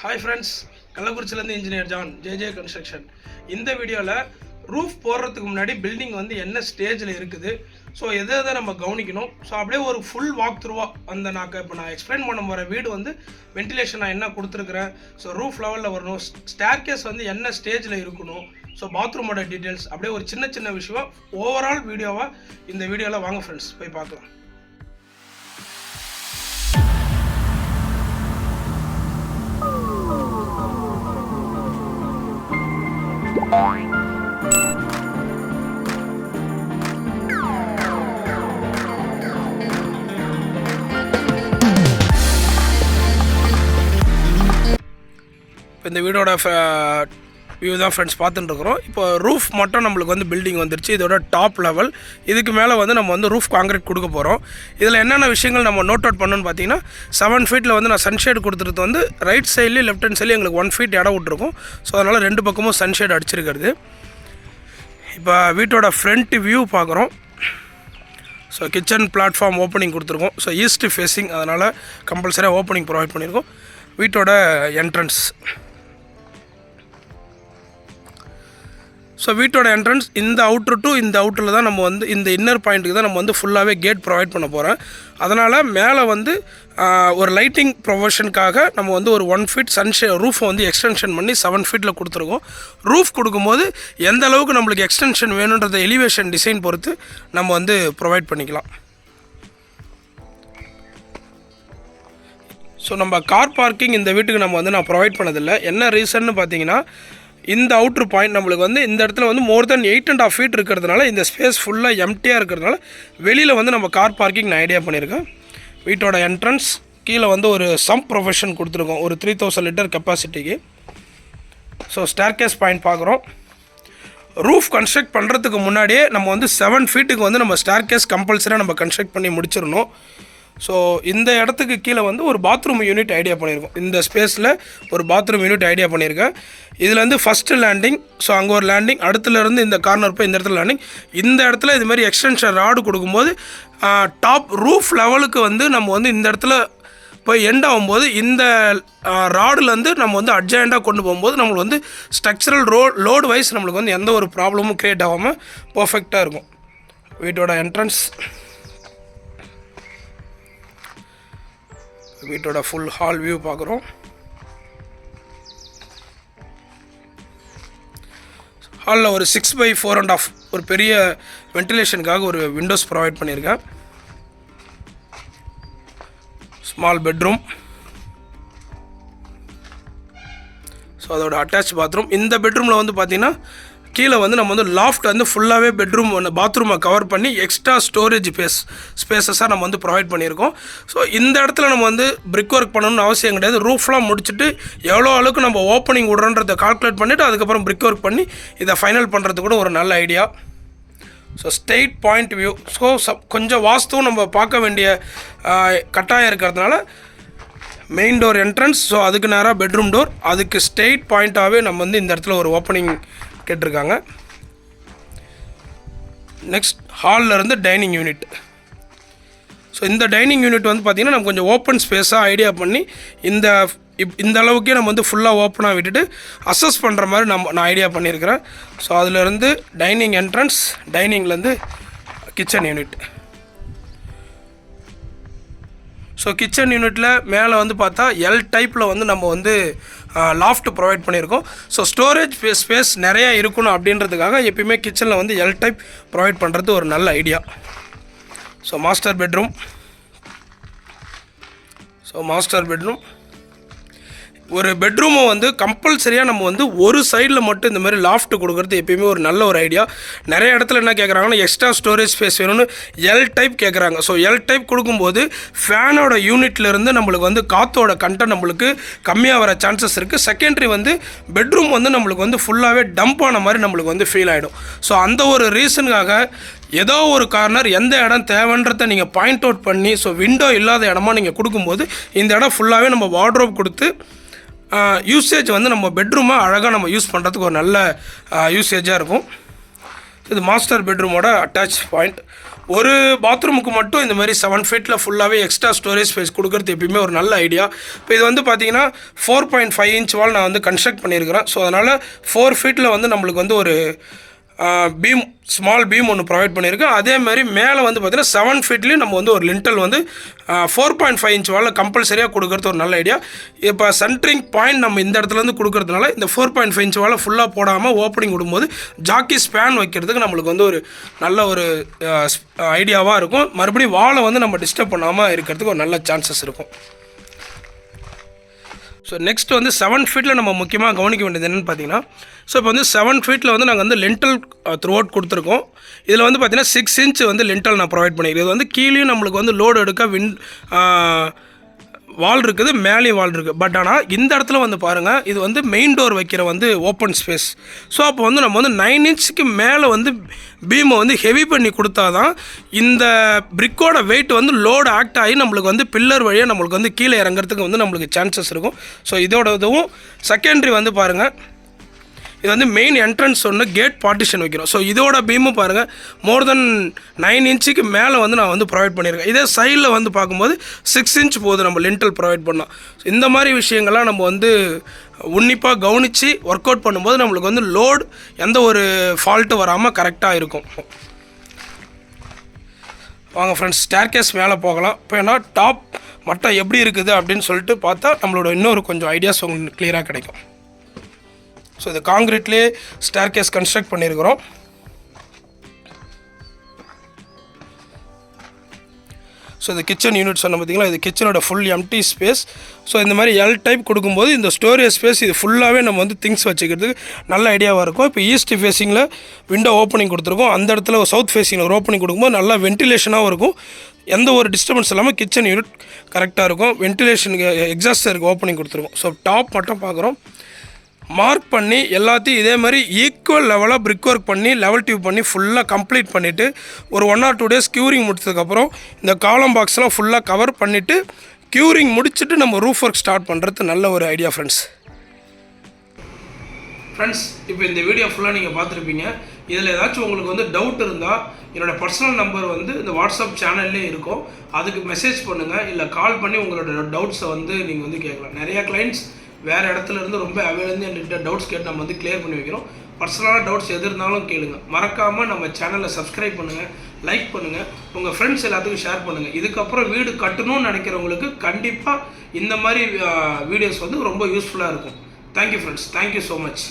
Hi friends கள்ளக்குறிச்சிலேருந்து engineer John JJ construction இந்த வீடியோவில் ரூஃப் போடுறதுக்கு முன்னாடி பில்டிங் வந்து என்ன ஸ்டேஜில் இருக்குது? ஸோ எதை எதை நம்ம கவனிக்கணும்? ஸோ அப்படியே ஒரு ஃபுல் வாக் த்ரூவாக அந்த நான் இப்போ நான் எக்ஸ்பிளைன் பண்ண போகிற வீடு வந்து வென்டிலேஷன் நான் என்ன கொடுத்துருக்குறேன்? ஸோ ரூஃப் லெவலில் வரணும். ஸ்டேர்கேஸ் வந்து என்ன ஸ்டேஜில் இருக்கணும்? ஸோ பாத்ரூமோட டீட்டெயில்ஸ் அப்படியே ஒரு சின்ன சின்ன விஷயம் ஓவரால் வீடியோவாக இந்த வீடியோவில் வாங்க ஃப்ரெண்ட்ஸ் போய் பார்க்கலாம். இப்போ இந்த வீடோட வியூ தான் ஃப்ரெண்ட்ஸ் பார்த்துட்டுருக்குறோம். இப்போ ரூஃப் மட்டும் நம்மளுக்கு வந்து பில்டிங் வந்துருச்சு. இதோட டாப் லெவல் இதுக்கு மேலே வந்து நம்ம வந்து ரூஃப் காங்கிரீட் கொடுக்க போகிறோம் இதில் என்னென்ன விஷயங்கள் நம்ம நோட் அவுட் பண்ணணும்னு பார்த்தீங்கன்னா செவன் ஃபீட்டில் வந்து நான் சன்ஷேட் கொடுத்துறது வந்து ரைட் சைட்லேயும் லெஃப்ட் ஹேண்ட் சைட்லேயும் எங்களுக்கு ஒன் ஃபீட் இடம் விட்ருக்கும் ஸோ அதனால் ரெண்டு பக்கமும் சன்ஷேட் அடிச்சிருக்கிறது. இப்போ வீட்டோட ஃப்ரண்ட் வியூ பார்க்குறோம். ஸோ கிச்சன் பிளாட்ஃபார்ம் ஓப்பனிங் கொடுத்துருக்கோம். ஸோ ஈஸ்ட் ஃபேஸிங் அதனால் கம்பல்சரியாக ஓப்பனிங் ப்ரொவைட் பண்ணியிருக்கோம். வீட்டோட என்ட்ரன்ஸ் ஸோ வீட்டோட என்ட்ரன்ஸ் இந்த அவுட்ரு டு இந்த அவுட்டரில் தான் நம்ம வந்து இந்த இன்னர் பாயிண்ட்டுக்கு தான் நம்ம வந்து ஃபுல்லாகவே கேட் ப்ரொவைட் பண்ண போகிறோம் அதனால் மேலே வந்து ஒரு லைட்டிங் ப்ரொவஷனுக்காக நம்ம வந்து ஒரு ஒன் ஃபீட் சன்ஷே ரூஃபை வந்து எக்ஸ்டென்ஷன் பண்ணி செவன் ஃபீட்டில் கொடுத்துருக்கோம். ரூஃப் கொடுக்கும்போது எந்த அளவுக்கு நம்மளுக்கு எக்ஸ்டென்ஷன் வேணுன்றத எலிவேஷன் டிசைன் பொறுத்து நம்ம வந்து ப்ரொவைட் பண்ணிக்கலாம். ஸோ நம்ம கார் பார்க்கிங் இந்த வீட்டுக்கு நம்ம வந்து நான் ப்ரொவைட் பண்ணதில்லை. என்ன ரீசன்னு பார்த்தீங்கன்னா இந்த அவுட்ரு பாயிண்ட் நம்மளுக்கு வந்து இந்த இடத்துல வந்து more than eight and half feet இருக்கிறதுனால இந்த ஸ்பேஸ் ஃபுல்லாக எம்டியாக இருக்கிறதுனால வெளியில் வந்து நம்ம கார் பார்க்கிங் நான் ஐடியா பண்ணியிருக்கேன். வீட்டோட என்ட்ரன்ஸ் கீழே வந்து ஒரு சம் ப்ரொஃபஷன் கொடுத்துருக்கோம். ஒரு த்ரீ தௌசண்ட் லிட்டர் கெப்பாசிட்டிக்கு ஸோ ஸ்டேர்கேஸ் பாயிண்ட் பார்க்குறோம். ரூஃப் கன்ஸ்ட்ரக்ட் பண்ணுறதுக்கு முன்னாடியே நம்ம வந்து செவன் ஃபீட்டுக்கு வந்து நம்ம ஸ்டேர்கேஸ் கம்பல்சரியாக நம்ம கன்ஸ்ட்ரக்ட் பண்ணி முடிச்சிடணும். ஸோ இந்த இடத்துக்கு கீழே வந்து ஒரு பாத்ரூம் யூனிட் ஐடியா பண்ணியிருக்கோம். இந்த ஸ்பேஸில் ஒரு பாத்ரூம் யூனிட் ஐடியா பண்ணியிருக்கேன். இதில் வந்து ஃபஸ்ட்டு லேண்டிங் ஸோ அங்கே ஒரு லேண்டிங் அடுத்துலேருந்து இந்த கார்னர் போய் இந்த இடத்துல லேண்டிங் இந்த இடத்துல இதுமாதிரி எக்ஸ்டென்ஷன் ராடு கொடுக்கும்போது டாப் ரூஃப் லெவலுக்கு வந்து நம்ம வந்து இந்த இடத்துல போய் எண்ட் ஆகும்போது இந்த ராடுலேருந்து நம்ம வந்து அட்ஜாயிண்டாக கொண்டு போகும்போது நம்மளுக்கு வந்து ஸ்ட்ரக்சரல் ரோ லோடு வைஸ் நம்மளுக்கு வந்து எந்த ஒரு ப்ராப்ளமும் க்ரியேட் ஆகாமல் பர்ஃபெக்டாக இருக்கும். வீட்டோட என்ட்ரன்ஸ் வீட்டோட ஃபுல் ஹால் வியூ பார்க்குறோம். ஹாலில் ஒரு six by four and half ஒரு பெரிய வென்டிலேஷனுக்காக ஒரு விண்டோஸ் ப்ரொவைட் பண்ணியிருக்கேன். ஸ்மால் பெட்ரூம் ஸோ அதோட அட்டாச் பாத்ரூம் இந்த பெட்ரூமில் வந்து பார்த்தீங்கன்னா கீழே வந்து நம்ம வந்து லாஃப்ட் வந்து ஃபுல்லாகவே பெட்ரூம் ஒன்று பாத்ரூமை கவர் பண்ணி எக்ஸ்ட்ரா ஸ்டோரேஜ் ஸ்பேஸ் ஸ்பேசஸாக நம்ம வந்து ப்ரொவைட் பண்ணியிருக்கோம். ஸோ இந்த இடத்துல நம்ம வந்து பிரிக் ஒர்க் பண்ணணும்னு அவசியம் கிடையாது. ரூஃப்லாம் முடிச்சுட்டு எவ்வளோ அளவுக்கு நம்ம ஓப்பனிங் விட்றோன்றதை கால்குலேட் பண்ணிவிட்டு அதுக்கப்புறம் பிரிக் ஒர்க் பண்ணி இதை ஃபைனல் பண்ணுறது கூட ஒரு நல்ல idea so straight point view so sub கொஞ்சம் வாஸ்துவும் நம்ம பார்க்க வேண்டிய கட்டாயம் இருக்கிறதுனால மெயின் டோர் என்ட்ரன்ஸ் ஸோ அதுக்கு நேராக பெட்ரூம் டோர் அதுக்கு ஸ்டெயிட் பாயிண்ட்டாகவே நம்ம வந்து இந்த இடத்துல ஒரு ஓப்பனிங் கேட்டிருக்காங்க. நெக்ஸ்ட் ஹாலில் இருந்து டைனிங் யூனிட் ஸோ இந்த டைனிங் யூனிட் வந்து பார்த்திங்கன்னா நம்ம கொஞ்சம் ஓப்பன் ஸ்பேஸாக ஐடியா பண்ணி இந்த இப் இந்த அளவுக்கே நம்ம வந்து ஃபுல்லாக ஓப்பனாக விட்டுட்டு அசஸ் பண்ணுற மாதிரி நம்ம நான் ஐடியா பண்ணியிருக்கிறேன். ஸோ அதிலேருந்து டைனிங் என்ட்ரன்ஸ் டைனிங்லேருந்து கிச்சன் யூனிட் ஸோ கிச்சன் யூனிட்டில் மேலே வந்து பார்த்தா எல் டைப்பில் வந்து நம்ம வந்து லாஃப்ட் ப்ரொவைட் பண்ணியிருக்கோம். ஸோ ஸ்டோரேஜ் ஸ்பேஸ் நிறையா இருக்கணும் அப்படின்றதுக்காக எப்பயுமே கிச்சனில் வந்து எல் டைப் ப்ரொவைட் பண்ணுறது ஒரு நல்ல idea so master bedroom so master bedroom ஒரு பெட்ரூமை வந்து கம்பல்சரியாக நம்ம வந்து ஒரு சைடில் மட்டும் இந்த மாதிரி லாஃப்ட் கொடுக்குறது எப்பயுமே ஒரு நல்ல ஒரு ஐடியா நிறைய இடத்துல என்ன கேட்குறாங்கன்னா எக்ஸ்ட்ரா ஸ்டோரேஜ் ஸ்பேஸ் வேணும்னு எல் டைப் கேட்குறாங்க ஸோ எல் டைப் கொடுக்கும்போது ஃபேனோட யூனிட்லேருந்து நம்மளுக்கு வந்து காற்றோட கண்டென்ட் நம்மளுக்கு கம்மியாக வர சான்சஸ் இருக்குது செகண்டரி வந்து பெட்ரூம் வந்து நம்மளுக்கு வந்து ஃபுல்லாகவே டம்ப் ஆன மாதிரி நம்மளுக்கு வந்து ஃபீல் ஆகிடும் ஸோ அந்த ஒரு ரீசனுக்காக ஏதோ ஒரு கார்னர் எந்த இடம் தேவைன்றதை நீங்கள் பாயிண்ட் அவுட் பண்ணி ஸோ விண்டோ இல்லாத இடமா நீங்கள் கொடுக்கும்போது இந்த இடம் ஃபுல்லாகவே நம்ம வார்ட்ரோப் கொடுத்து யூசேஜ் வந்து நம்ம பெட்ரூமை அழகாக நம்ம யூஸ் பண்ணுறதுக்கு ஒரு நல்ல யூசேஜாக இருக்கும். இது மாஸ்டர் பெட்ரூமோட அட்டாச் பாயிண்ட் ஒரு பாத்ரூமுக்கு மட்டும் இந்த மாதிரி செவன் ஃபீட்டில் ஃபுல்லாகவே எக்ஸ்ட்ரா ஸ்டோரேஜ் ஸ்பேஸ் கொடுக்குறது எப்பயுமே ஒரு நல்ல ஐடியா இப்போ இது வந்து பார்த்தீங்கன்னா four point five inch wall நான் வந்து கன்ஸ்ட்ரக்ட் பண்ணியிருக்கிறேன். ஸோ அதனால் ஃபோர் ஃபீட்டில் வந்து நம்மளுக்கு வந்து ஒரு பீம் ஸ்மால் பீம் ஒன்று ப்ரொவைட் பண்ணியிருக்கேன் அதே மாதிரி மேலே வந்து பார்த்திங்கன்னா செவன் ஃபீட்லேயும் நம்ம வந்து ஒரு லிண்டல் வந்து ஃபோர் பாயிண்ட் ஃபைவ் இன்ச் வாலில் கம்பல்சரியாக கொடுக்கறது ஒரு நல்ல ஐடியா இப்போ சென்ட்ரிங் பாயிண்ட் நம்ம இந்த இடத்துலேருந்து கொடுக்கறதுனால இந்த ஃபோர் பாயிண்ட் ஃபைவ் இன்ச் வாலை ஃபுல்லாக போடாமல் ஓப்பனிங் விடும்போது ஜாக்கி ஸ்பேன் வைக்கிறதுக்கு நம்மளுக்கு வந்து ஒரு நல்ல ஒரு ஐடியாவாக இருக்கும். மறுபடியும் வாலை வந்து நம்ம டிஸ்டர்ப் பண்ணாமல் இருக்கிறதுக்கு ஒரு நல்ல சான்சஸ் இருக்கும். ஸோ நெக்ஸ்ட் வந்து செவன் ஃபீட்டில் நம்ம முக்கியமாக கவனிக்க வேண்டியது என்னென்னு பார்த்தீங்கன்னா ஸோ இப்போ வந்து செவன் ஃபீட்டில் வந்து நாங்கள் வந்து லென்டல் த்ரூ uh, அவுட் கொடுத்துருக்கோம். இதில் வந்து பார்த்தீங்கன்னா சிக்ஸ் இன்ச் வந்து லென்டல் நான் ப்ரொவைட் பண்ணிக்கிறேன் இது வந்து கீழேயும் நம்மளுக்கு வந்து லோடு எடுக்க வின் வால் இருக்குது மேலேயும் வால் இருக்குது பட் ஆனால் இந்த இடத்துல வந்து பாருங்கள் இது வந்து மெயின் டோர் வைக்கிற வந்து ஓப்பன் ஸ்பேஸ் ஸோ அப்போ வந்து நம்ம வந்து நைன் இன்ச்சுக்கு மேலே வந்து பீமை வந்து ஹெவி பண்ணி கொடுத்தா தான் இந்த பிரிக்கோட வெயிட் வந்து லோடு ஆக்ட் ஆகி நம்மளுக்கு வந்து பில்லர் வழியாக நம்மளுக்கு வந்து கீழே இறங்குறதுக்கு வந்து நம்மளுக்கு சான்சஸ் இருக்கும். ஸோ இதோட இதுவும் செகண்டரி வந்து பாருங்கள் இது வந்து மெயின் என்ட்ரன்ஸ் ஒன்று கேட் பார்ட்டிஷன் வைக்கிறோம். ஸோ இதோட பீமும் பாருங்கள் மோர் தென் நைன் இன்ச்சுக்கு மேலே வந்து நான் வந்து ப்ரொவைட் பண்ணியிருக்கேன். இதே சைடில் வந்து பார்க்கும்போது சிக்ஸ் இன்ச் போகுது நம்ம லிண்டல் ப்ரொவைட் பண்ணோம் ஸோ இந்த மாதிரி விஷயங்கள்லாம் நம்ம வந்து உன்னிப்பாக கவனித்து ஒர்க் அவுட் பண்ணும்போது நம்மளுக்கு வந்து லோடு எந்த ஒரு ஃபால்ட்டு வராமல் கரெக்டாக இருக்கும். வாங்க ஃப்ரெண்ட்ஸ் ஸ்டேர்கேஸ் மேலே போகலாம். இப்போ ஏன்னா டாப் மட்டம் எப்படி இருக்குது அப்படின்னு சொல்லிட்டு பார்த்தா நம்மளோட இன்னொரு கொஞ்சம் ஐடியாஸ் உங்களுக்கு கிளியராக கிடைக்கும். ஸோ இது காங்கிரீட்லேயே ஸ்டேர் கேஸ் கன்ஸ்ட்ரக்ட் பண்ணியிருக்கிறோம் ஸோ இந்த கிச்சன் யூனிட் சொன்ன பார்த்தீங்களா? இது கிச்சனோட ஃபுல் எம்டி ஸ்பேஸ் ஸோ இந்த மாதிரி எல் டைப் கொடுக்கும்போது இந்த ஸ்டோரேஜ் ஸ்பேஸ் இது ஃபுல்லாகவே நம்ம வந்து திங்ஸ் வச்சுக்கிறதுக்கு நல்ல ஐடியாவாக இருக்கும். இப்போ ஈஸ்ட் ஃபேஸிங்கில் விண்டோ ஓப்பனிங் கொடுத்துருக்கோம். அந்த இடத்துல சவுத் ஃபேஸிங்கில் ஒரு ஓப்பனிங் கொடுக்கும்போது நல்லா வென்டிலேஷனாகவும் இருக்கும். எந்த ஒரு டிஸ்டர்பன்ஸ் இல்லாமல் கிச்சன் யூனிட் கரெக்டாக இருக்கும். வென்டிலேஷனுக்கு எக்ஸாஸ்டருக்கு ஓப்பனிங் கொடுத்துருக்கோம். ஸோ டாப் மட்டும் பார்க்குறோம். மார்க் பண்ணி எல்லாத்தையும் இதே மாதிரி ஈக்குவல் லெவலாக பிரிக் ஒர்க் பண்ணி லெவல் டியூப் பண்ணி ஃபுல்லாக கம்ப்ளீட் பண்ணிவிட்டு ஒரு one or two days curing முடிச்சதுக்கப்புறம் இந்த காலம் பாக்ஸ்லாம் ஃபுல்லாக கவர் பண்ணிவிட்டு க்யூரிங் முடிச்சுட்டு நம்ம ரூஃப் ஒர்க் ஸ்டார்ட் பண்ணுறது நல்ல ஒரு ஐடியா ஃப்ரெண்ட்ஸ் ஃப்ரெண்ட்ஸ் இப்போ இந்த வீடியோ ஃபுல்லாக நீங்கள் பார்த்துருப்பீங்க. இதில் ஏதாச்சும் உங்களுக்கு வந்து டவுட் இருந்தால் என்னோடய பர்சனல் நம்பர் வந்து இந்த வாட்ஸ்அப் சேனல்லே இருக்கும். அதுக்கு மெசேஜ் பண்ணுங்கள் இல்லை கால் பண்ணி உங்களோட டவுட்ஸை வந்து நீங்கள் வந்து கேட்கலாம். நிறையா கிளைண்ட்ஸ் வேறு இடத்துல இருந்து ரொம்ப அவேலேருந்து என்கிட்ட டவுட்ஸ் கேட்டு நம்ம வந்து கிளியர் பண்ணி வைக்கிறோம். பர்சனலான டவுட்ஸ் எது இருந்தாலும் கேளுங்க. மறக்காமல் நம்ம சேனலை சப்ஸ்கிரைப் பண்ணுங்கள் லைக் பண்ணுங்கள் உங்கள் ஃப்ரெண்ட்ஸ் எல்லாத்துக்கும் ஷேர் பண்ணுங்கள் இதுக்கப்புறம் வீடு கட்டணும்னு நினைக்கிறவங்களுக்கு கண்டிப்பாக இந்த மாதிரி வீடியோஸ் வந்து ரொம்ப யூஸ்ஃபுல்லாக இருக்கும். Thank you friends thank you so much